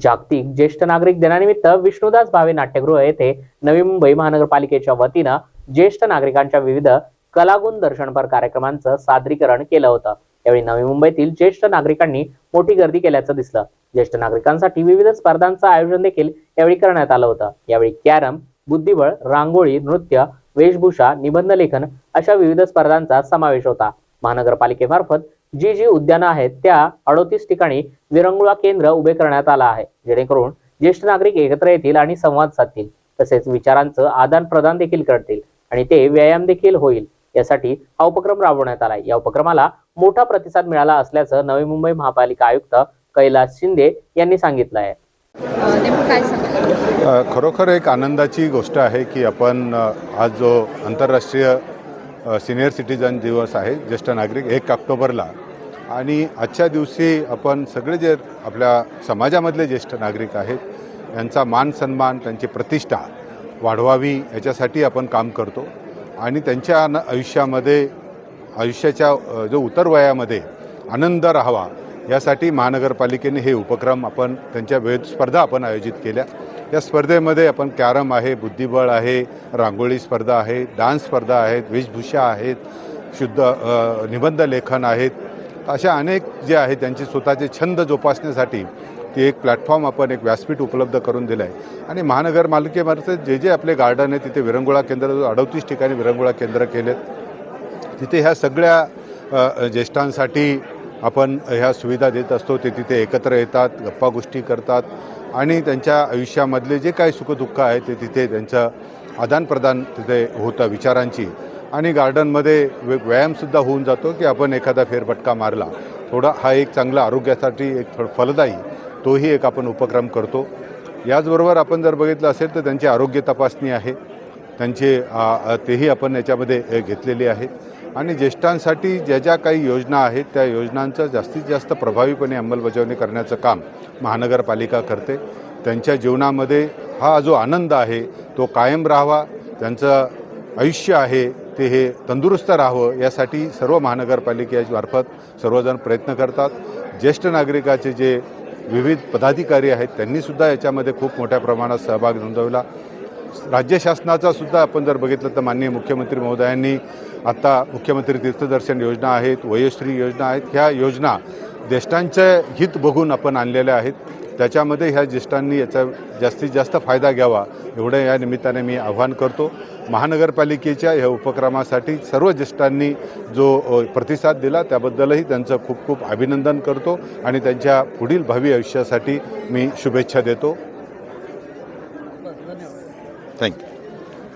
जागतिक ज्येष्ठ नागरिक दिनानिमित्त विष्णुदास भावे नाट्यगृह येथे नवी मुंबई महानगरपालिकेच्या वतीनं ज्येष्ठ नागरिकांच्या विविध कलागुण दर्शनपर कार्यक्रमांचं सादरीकरण केलं होतं. यावेळी नवी मुंबईतील ज्येष्ठ नागरिकांनी मोठी गर्दी केल्याचं दिसलं. ज्येष्ठ नागरिकांसाठी विविध स्पर्धांचं आयोजन देखील यावेळी करण्यात आलं होतं. यावेळी कॅरम बुद्धिबळ रांगोळी नृत्य वेशभूषा निबंध लेखन अशा विविध स्पर्धांचा समावेश होता. महानगरपालिकेमार्फत जी जी उद्यानं आहेत त्या अडोतीस ठिकाणी विरंगुळा केंद्र उभे करण्यात आलं आहे. जेणेकरून ज्येष्ठ नागरिक एकत्र येतील आणि संवाद साधतील. तसेच विचारांचं आदान प्रदान देखील करतील आणि ते व्यायाम देखील होईल. यासाठी हा उपक्रम राबवण्यात आला या उपक्रमाला मोठा प्रतिसाद मिळाला असल्याचं नवी मुंबई महापालिका आयुक्त कैलास शिंदे यांनी सांगितलं आहे खरोखर एक आनंदाची गोष्ट आहे की आपण आज जो आंतरराष्ट्रीय सिनियर सिटीजन दिवस आहे ज्येष्ठ नागरिक एक ऑक्टोबरला आणि आजच्या दिवशी आपण सगळे जे आपल्या समाजामधले ज्येष्ठ नागरिक आहेत यांचा मान सन्मान त्यांची प्रतिष्ठा वाढवावी याच्यासाठी आपण काम करतो. आणि त्यांच्या न- आयुष्यामध्ये आयुष्याच्या जो उतर वयामध्ये आनंद राहावा यासाठी महानगरपालिकेने हे उपक्रम आपण त्यांच्या विविध स्पर्धा आपण आयोजित केल्या. या स्पर्धेमध्ये आपण कॅरम आहे बुद्धिबळ आहे रांगोळी स्पर्धा आहे डान्स स्पर्धा आहेत वेशभूषा आहेत शुद्ध निबंध लेखन आहेत अशा अनेक जे आहेत त्यांचे स्वतःचे छंद जोपासण्यासाठी ती एक प्लॅटफॉर्म आपण एक व्यासपीठ उपलब्ध करून दिलं आहे आणि महानगरपालिकेमार्फत जे जे आपले गार्डन आहे तिथे विरंगुळा केंद्र अडतीस ठिकाणी विरंगुळा केंद्र केलेत. तिथे ह्या सगळ्या ज्येष्ठांसाठी आपण ह्या सुविधा देत असतो. ते तिथे एकत्र येतात गप्पा गोष्टी करतात आणि त्यांच्या आयुष्यामधले जे काही सुखदुःख आहे ते तिथे त्यांचं आदानप्रदान तिथे होतं विचारांची. आणि गार्डनमध्ये वे व्यायामसुद्धा होऊन जातो की आपण एखादा फेरफटका मारला. थोडा हा एक चांगला आरोग्यासाठी एक फलदायी तोही एक आपण उपक्रम करतो. याचबरोबर आपण जर बघितलं असेल तर त्यांची आरोग्य तपासणी आहे. त्यांचे तेही आपण याच्यामध्ये घेतलेले घेतलेली आणि ज्येष्ठांसाठी ज्या ज्या काही योजना आहेत त्या योजनांचं जास्तीत जास्त प्रभावीपणे अंमलबजावणी करण्याचं काम महानगरपालिका करते. त्यांच्या जीवनामध्ये हा जो आनंद आहे तो कायम राहावा. त्यांचं आयुष्य आहे ते हे तंदुरुस्त राहावं यासाठी सर्व महानगरपालिकेमार्फत सर्वजण प्रयत्न करतात. ज्येष्ठ नागरिकाचे जे विविध पदाधिकारी आहेत त्यांनीसुद्धा याच्यामध्ये खूप मोठ्या प्रमाणात सहभाग नोंदवला. राज्य शासनाचा सुद्धा आपण जर बघितलं तर माननीय मुख्यमंत्री महोदयांनी आत्ता मुख्यमंत्री तीर्थदर्शन योजना आहेत वयोश्री योजना आहेत. ह्या योजना ज्येष्ठांचे हित बघून आपण आणलेल्या आहेत. त्याच्यामध्ये ह्या ज्येष्ठांनी याचा जास्तीत जास्त फायदा घ्यावा एवढं या निमित्ताने मी आव्हान करतो. महानगरपालिकेच्या ह्या उपक्रमासाठी सर्व ज्येष्ठांनी जो प्रतिसाद दिला त्याबद्दलही त्यांचं खूप खूप अभिनंदन करतो आणि त्यांच्या पुढील भावी आयुष्यासाठी मी शुभेच्छा देतो. थँक्यू